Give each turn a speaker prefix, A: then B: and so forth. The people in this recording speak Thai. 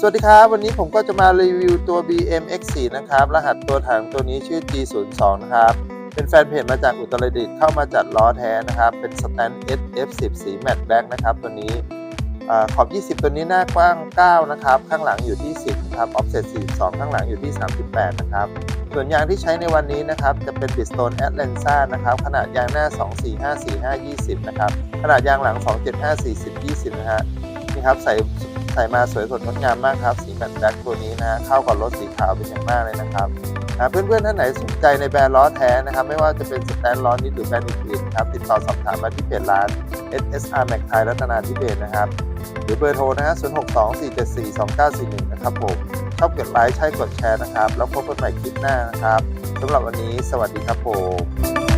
A: สวัสดีครับ วันนี้ผมก็จะมารีวิวตัว BM X4 นะครับ รหัสตัวถังตัวนี้ชื่อ G02 นะครับ เป็นแฟนเพจมาจากอุตรดิตถ์เข้ามาจัดล้อแท้นะครับ เป็นสแตน SF10 สีแมตต์แบล็กนะครับ ตัวนี้ขอบ 20 ตัวนี้หน้ากว้าง 9 นะครับ ข้างหลังอยู่ที่ 10นะครับ offset 42 ข้างหลังอยู่ที่ 38 นะครับ ส่วนยางที่ใช้ในวันนี้นะครับ จะเป็น Bridgestone Atlanta นะครับ ขนาดยางหน้า 245 45 20 นะครับ ขนาดยางหลัง 275 40 20 นะฮะ นี่ครับ ใส่ ใส่มาสวยสดงดงามมากครับ สีแมตต์แบล็คตัวนี้นะเข้ากับรถสีขาวเป็นอย่างมากเลยนะครับเพื่อนๆท่านไหนสนใจในแบรนด์ล้อแท้นะครับ ไม่ว่าจะเป็นสแตนล้อนี้หรือแบรนด์อื่นๆครับติดต่อสอบถามมาที่เพจร้าน SSR Mac ไทยรัตนาธิเบศนะครับ หรือเบอร์โทรนะฮะ062 474 2941 นะครับผมชอบกดไลค์ใช่กดแชร์นะครับ แล้วพบกันใหม่คลิปหน้านะครับสำหรับวันนี้สวัสดีครับผม